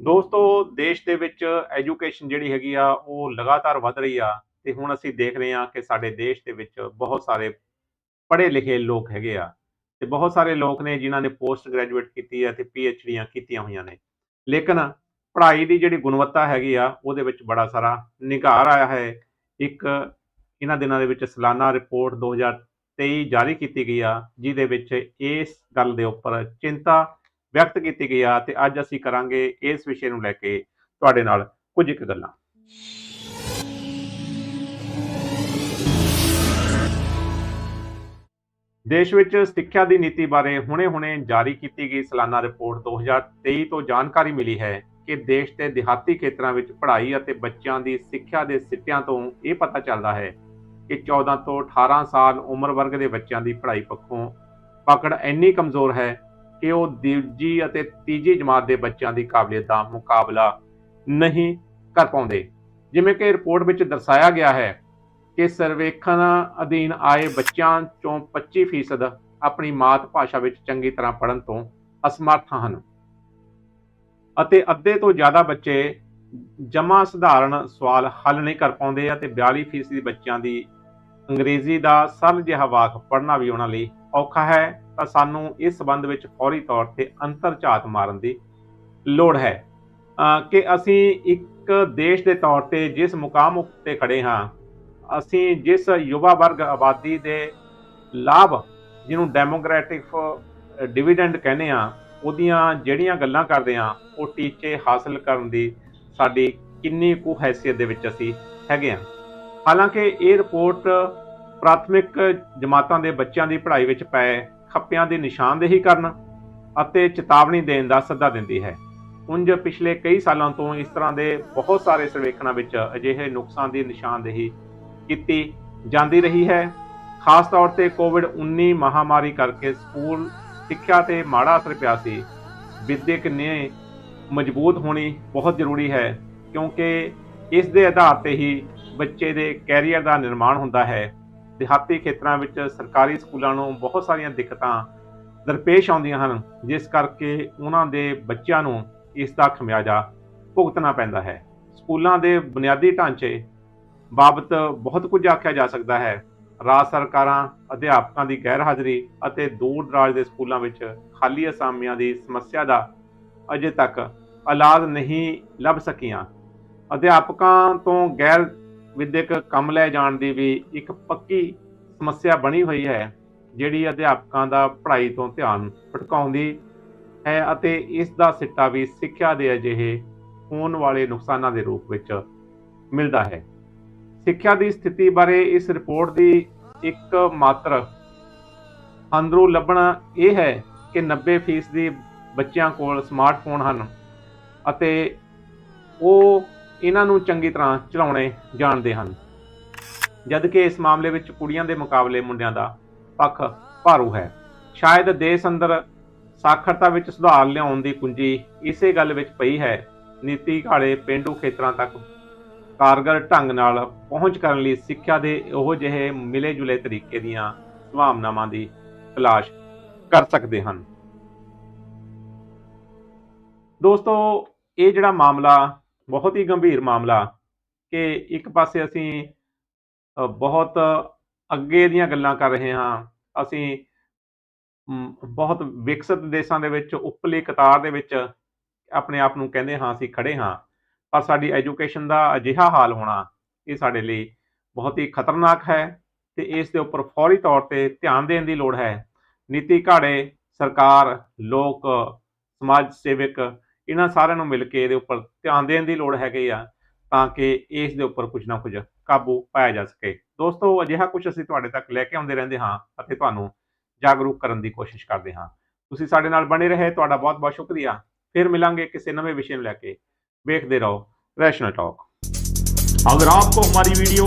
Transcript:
ਦੋਸਤੋ, ਦੇਸ਼ ਦੇ ਵਿੱਚ ਐਜੂਕੇਸ਼ਨ ਜਿਹੜੀ ਹੈਗੀ ਆ, ਉਹ ਲਗਾਤਾਰ ਵਧ ਰਹੀ ਆ ਤੇ ਹੁਣ ਅਸੀਂ ਦੇਖ ਰਹੇ ਆ ਕਿ ਸਾਡੇ ਦੇਸ਼ ਦੇ ਵਿੱਚ ਬਹੁਤ ਸਾਰੇ ਪੜ੍ਹੇ ਲਿਖੇ ਲੋਕ ਹੈਗੇ ਆ ਤੇ ਬਹੁਤ ਸਾਰੇ ਲੋਕ ਨੇ ਜਿਨ੍ਹਾਂ ਨੇ ਪੋਸਟ ਗ੍ਰੈਜੂਏਟ ਕੀਤੀ ਹੈ ਤੇ ਡੀਆਂ ਕੀਤੀਆਂ ਹੋਈਆਂ ਨੇ। ਲੇਕਿਨ ਪੜ੍ਹਾਈ ਦੀ ਜਿਹੜੀ ਗੁਣਵੱਤਾ ਹੈਗੀ ਆ, ਉਹਦੇ ਵਿੱਚ ਬੜਾ ਸਾਰਾ ਨਿਘਾਰ ਆਇਆ ਹੈ। ਇੱਕ ਇਹਨਾਂ ਦਿਨਾਂ ਦੇ ਵਿੱਚ ਸਾਲਾਨਾ ਰਿਪੋਰਟ 2023 ਜਾਰੀ ਕੀਤੀ ਗਈ ਆ, ਜਿਹਦੇ ਵਿੱਚ ਇਸ ਗੱਲ ਦੇ ਉੱਪਰ ਚਿੰਤਾ ਵਿਅਕਤ ਕੀਤੀ ਗਈ ਆ ਤੇ ਅੱਜ ਅਸੀਂ ਕਰਾਂਗੇ ਇਸ ਵਿਸ਼ੇ ਨੂੰ ਲੈ ਕੇ ਤੁਹਾਡੇ ਨਾਲ ਕੁਝ ਇੱਕ ਗੱਲਾਂ। ਦੇਸ਼ ਵਿੱਚ ਸਿੱਖਿਆ ਦੀ ਨੀਤੀ ਬਾਰੇ ਹੁਣੇ-ਹੁਣੇ ਜਾਰੀ ਕੀਤੀ ਗਈ ਸਾਲਾਨਾ ਰਿਪੋਰਟ 2023 ਤੋਂ ਜਾਣਕਾਰੀ ਮਿਲੀ ਹੈ ਕਿ ਦੇਸ਼ ਦੇ ਦਿਹਾਤੀ ਖੇਤਰਾਂ ਵਿੱਚ ਪੜ੍ਹਾਈ ਅਤੇ ਬੱਚਿਆਂ ਦੀ ਸਿੱਖਿਆ ਦੇ ਸਿੱਟਿਆਂ ਤੋਂ ਇਹ ਪਤਾ ਚੱਲਦਾ ਹੈ ਕਿ 14 ਤੋਂ 18 ਸਾਲ ਉਮਰ ਵਰਗ ਦੇ ਬੱਚਿਆਂ ਦੀ ਪੜ੍ਹਾਈ ਪੱਖੋਂ ਪਕੜ ਇੰਨੀ ਕਮਜ਼ੋਰ ਹੈ ਕਿ ਉਹ ਦੂਜੀ ਅਤੇ ਤੀਜੀ ਜਮਾਤ ਦੇ ਬੱਚਿਆਂ ਦੀ ਕਾਬਲੀਅਤ ਦਾ ਮੁਕਾਬਲਾ ਨਹੀਂ ਕਰ ਪਾਉਂਦੇ। ਜਿਵੇਂ ਕਿ ਰਿਪੋਰਟ ਵਿੱਚ ਦਰਸਾਇਆ ਗਿਆ ਹੈ ਕਿ ਸਰਵੇਖਣ ਅਧੀਨ ਆਏ ਬੱਚਿਆਂ ਚੋਂ 25% ਆਪਣੀ ਮਾਤ ਭਾਸ਼ਾ ਵਿੱਚ ਚੰਗੀ ਤਰ੍ਹਾਂ ਪੜ੍ਹਨ ਤੋਂ ਅਸਮਰਥ ਹਨ ਅਤੇ ਅੱਧੇ ਤੋਂ ਜ਼ਿਆਦਾ ਬੱਚੇ ਜਮਾ ਸਧਾਰਨ ਸਵਾਲ ਹੱਲ ਨਹੀਂ ਕਰ ਪਾਉਂਦੇ ਅਤੇ 42% ਬੱਚਿਆਂ ਦੀ ਅੰਗਰੇਜ਼ੀ ਦਾ ਸਰਲ ਜਿਹਾ ਵਾਕ ਪੜ੍ਹਨਾ ਵੀ ਉਹਨਾਂ ਲਈ ਔਖਾ ਹੈ। ਤਾਂ ਸਾਨੂੰ ਇਸ ਸਬੰਧ ਵਿੱਚ ਫੌਰੀ ਤੌਰ ਤੇ ਅੰਤਰ ਝਾਤ ਮਾਰਨ ਦੀ ਲੋੜ ਹੈ। ਕਿ ਅਸੀਂ ਇੱਕ ਦੇਸ਼ ਦੇ ਤੌਰ ਤੇ ਜਿਸ ਮੁਕਾਮ ਉੱਤੇ ਖੜੇ ਹਾਂ, ਅਸੀਂ ਜਿਸ ਯੁਵਾ ਵਰਗ ਆਬਾਦੀ ਦੇ ਲਾਭ ਜਿਹਨੂੰ ਡੈਮੋਕ੍ਰੈਟਿਕ ਡਿਵੀਡੈਂਡ ਕਹਿੰਦੇ ਆ ਉਹਦੀਆਂ ਜਿਹੜੀਆਂ ਗੱਲਾਂ ਕਰਦੇ ਆ ਉਹ ਟੀਚੇ ਹਾਸਲ ਕਰਨ ਦੀ ਸਾਡੀ ਕਿੰਨੀ ਕੁ ਹੈਸੀਅਤ ਦੇ ਵਿੱਚ ਅਸੀਂ ਹੈਗੇ ਆ ਹਾਲਾਂਕਿ ਇਹ ਰਿਪੋਰਟ ਪ੍ਰਾਥਮਿਕ ਜਮਾਤਾਂ ਦੇ ਬੱਚਿਆਂ ਦੀ ਪੜ੍ਹਾਈ ਵਿੱਚ ਪਏ ਖੱਪਿਆਂ ਦੀ ਨਿਸ਼ਾਨਦੇਹੀ ਕਰਨ ਅਤੇ ਚੇਤਾਵਨੀ ਦੇਣ ਦਾ ਸੱਦਾ ਦਿੰਦੀ ਹੈ। ਉਂਝ ਪਿਛਲੇ ਕਈ ਸਾਲਾਂ ਤੋਂ ਇਸ ਤਰ੍ਹਾਂ ਦੇ ਬਹੁਤ ਸਾਰੇ ਸਰਵੇਖਣਾਂ ਵਿੱਚ ਅਜਿਹੇ ਨੁਕਸਾਨ ਦੀ ਨਿਸ਼ਾਨਦੇਹੀ ਕੀਤੀ ਜਾਂਦੀ ਰਹੀ ਹੈ। ਖਾਸ ਤੌਰ ਤੇ ਕੋਵਿਡ-19 ਮਹਾਮਾਰੀ ਕਰਕੇ ਸਕੂਲ, ਸਿੱਖਿਆ ਤੇ ਮਾੜਾ ਅਸਰ ਪਿਆ ਸੀ। ਵਿਦਿਅਕ ਨੇ ਮਜ਼ਬੂਤ ਹੋਣੀ ਬਹੁਤ ਜ਼ਰੂਰੀ ਹੈ, ਕਿਉਂਕਿ ਇਸ ਦੇ ਆਧਾਰ ਤੇ ਹੀ ਬੱਚੇ ਦੇ ਕੈਰੀਅਰ ਦਾ ਨਿਰਮਾਣ ਹੁੰਦਾ ਹੈ। ਦਿਹਾਤੀ ਖੇਤਰਾਂ ਵਿੱਚ ਸਰਕਾਰੀ ਸਕੂਲਾਂ ਨੂੰ ਬਹੁਤ ਸਾਰੀਆਂ ਦਿੱਕਤਾਂ ਦਰਪੇਸ਼ ਆਉਂਦੀਆਂ ਹਨ, ਜਿਸ ਕਰਕੇ ਉਹਨਾਂ ਦੇ ਬੱਚਿਆਂ ਨੂੰ ਇਸ ਦਾ ਖਮਿਆਜਾ ਭੁਗਤਣਾ ਪੈਂਦਾ ਹੈ। ਸਕੂਲਾਂ ਦੇ ਬੁਨਿਆਦੀ ਢਾਂਚੇ ਬਾਬਤ ਬਹੁਤ ਕੁਝ ਆਖਿਆ ਜਾ ਸਕਦਾ ਹੈ। ਰਾਜ ਸਰਕਾਰਾਂ, ਅਧਿਆਪਕਾਂ ਦੀ ਗੈਰ ਹਾਜ਼ਰੀ ਅਤੇ ਦੂਰ ਦਰਾਜ ਦੇ ਸਕੂਲਾਂ ਵਿੱਚ ਖਾਲੀ ਅਸਾਮੀਆਂ ਦੀ ਸਮੱਸਿਆ ਦਾ ਅਜੇ ਤੱਕ ਇਲਾਜ ਨਹੀਂ ਲੱਭ ਸਕੀਆਂ। ਅਧਿਆਪਕਾਂ ਤੋਂ ਗੈਰ ਵਿਦਿਅਕ ਕੰਮ ਲੈ ਜਾਣ ਦੀ ਵੀ ਇੱਕ ਪੱਕੀ ਸਮੱਸਿਆ ਬਣੀ ਹੋਈ ਹੈ, ਜਿਹੜੀ ਅਧਿਆਪਕਾਂ ਦਾ ਪੜ੍ਹਾਈ ਤੋਂ ਧਿਆਨ ਭਟਕਾਉਂਦੀ ਹੈ ਅਤੇ ਇਸ ਦਾ ਸਿੱਟਾ ਵੀ ਸਿੱਖਿਆ ਦੇ ਅਜਿਹੇ ਹੋਣ ਵਾਲੇ ਨੁਕਸਾਨਾਂ ਦੇ ਰੂਪ ਵਿੱਚ ਮਿਲਦਾ ਹੈ। ਸਿੱਖਿਆ ਦੀ ਸਥਿਤੀ ਬਾਰੇ ਇਸ ਰਿਪੋਰਟ ਦੀ ਇੱਕ ਮਾਤਰ ਅੰਦਰੋਂ ਲੱਭਣਾ ਇਹ ਹੈ ਕਿ 90% ਦੀ ਬੱਚਿਆਂ ਕੋਲ ਸਮਾਰਟਫੋਨ ਹਨ ਅਤੇ ਉਹ ਇਹਨਾਂ ਨੂੰ ਚੰਗੀ ਤਰ੍ਹਾਂ ਚਲਾਉਣੇ ਜਾਣਦੇ ਹਨ। ਜਦ ਕਿ ਇਸ ਮਾਮਲੇ ਵਿੱਚ ਕੁੜੀਆਂ ਦੇ ਮੁਕਾਬਲੇ ਮੁੰਡਿਆਂ ਦਾ ਪੱਖ ਭਾਰੂ ਹੈ। ਸ਼ਾਇਦ ਦੇਸ਼ ਅੰਦਰ ਸਾਖਰਤਾ ਵਿੱਚ ਸੁਧਾਰ ਲਿਆਉਣ ਦੀ ਕੁੰਜੀ ਇਸੇ ਗੱਲ ਵਿੱਚ ਪਈ ਹੈ। ਨੀਤੀ ਘਾੜੇ ਪਿੰਡੂ ਖੇਤਰਾਂ ਤੱਕ ਕਾਰਗਰ ਢੰਗ ਨਾਲ ਪਹੁੰਚ ਕਰਨ ਲਈ ਸਿੱਖਿਆ ਦੇ ਉਹ ਜਿਹੇ ਮਿਲੇ ਜੁਲੇ ਤਰੀਕੇ ਦੀਆਂ ਸੰਭਾਵਨਾਵਾਂ ਦੀ ਤਲਾਸ਼ ਕਰ ਸਕਦੇ ਹਨ। ਦੋਸਤੋ, ਇਹ ਜਿਹੜਾ ਮਾਮਲਾ ਬਹੁਤ ਹੀ ਗੰਭੀਰ ਮਾਮਲਾ ਕਿ ਇੱਕ ਪਾਸੇ ਅਸੀਂ ਬਹੁਤ ਅੱਗੇ ਦੀਆਂ ਗੱਲਾਂ ਕਰ ਰਹੇ ਹਾਂ। ਅਸੀਂ ਬਹੁਤ ਵਿਕਸਿਤ ਦੇਸ਼ਾਂ ਦੇ ਵਿੱਚ ਉੱਪਰਲੀ ਕਤਾਰ ਦੇ ਵਿੱਚ ਆਪਣੇ ਆਪ ਨੂੰ ਕਹਿੰਦੇ ਹਾਂ, ਅਸੀਂ ਖੜੇ ਹਾਂ। ਪਰ ਸਾਡੀ ਐਜੂਕੇਸ਼ਨ ਦਾ ਅਜਿਹਾ ਹਾਲ ਹੋਣਾ, ਇਹ ਸਾਡੇ ਲਈ ਬਹੁਤ ਹੀ ਖਤਰਨਾਕ ਹੈ ਤੇ ਇਸ ਦੇ ਉੱਪਰ ਫੌਰੀ ਤੌਰ ਤੇ ਧਿਆਨ ਦੇਣ ਦੀ ਲੋੜ ਹੈ। ਨੀਤੀ ਘਾੜੇ, ਸਰਕਾਰ, ਲੋਕ, ਸਮਾਜ ਸੇਵਕ ਇਹਨਾਂ ਸਾਰਿਆਂ ਨੂੰ ਮਿਲ ਕੇ ਇਹਦੇ ਉੱਪਰ ਧਿਆਨ ਦੇਣ ਦੀ ਲੋੜ ਹੈਗੀ ਆ, ਤਾਂ ਕਿ ਇਸ ਦੇ ਉੱਪਰ ਕੁਝ ਨਾ ਕੁਝ ਕਾਬੂ ਪਾਇਆ ਜਾ ਸਕੇ। ਦੋਸਤੋ, ਅਜਿਹਾ ਕੁਝ ਅਸੀਂ ਤੁਹਾਡੇ ਤੱਕ ਲੈ ਕੇ ਆਉਂਦੇ ਰਹਿੰਦੇ ਹਾਂ ਅਤੇ ਤੁਹਾਨੂੰ ਜਾਗਰੂਕ ਕਰਨ ਦੀ ਕੋਸ਼ਿਸ਼ ਕਰਦੇ ਹਾਂ। ਤੁਸੀਂ ਸਾਡੇ ਨਾਲ ਬਣੇ ਰਹੇ, ਤੁਹਾਡਾ ਬਹੁਤ-ਬਹੁਤ ਸ਼ੁਕਰੀਆ। ਫਿਰ ਮਿਲਾਂਗੇ ਕਿਸੇ ਨਵੇਂ ਵਿਸ਼ੇ ਨੂੰ ਲੈ ਕੇ। ਵੇਖਦੇ ਰਹੋ ਰੈਸ਼ਨਲ ਟਾਕ ਅਗਰ ਆਪਕੋ ਹਮਾਰੀ ਵੀਡੀਓ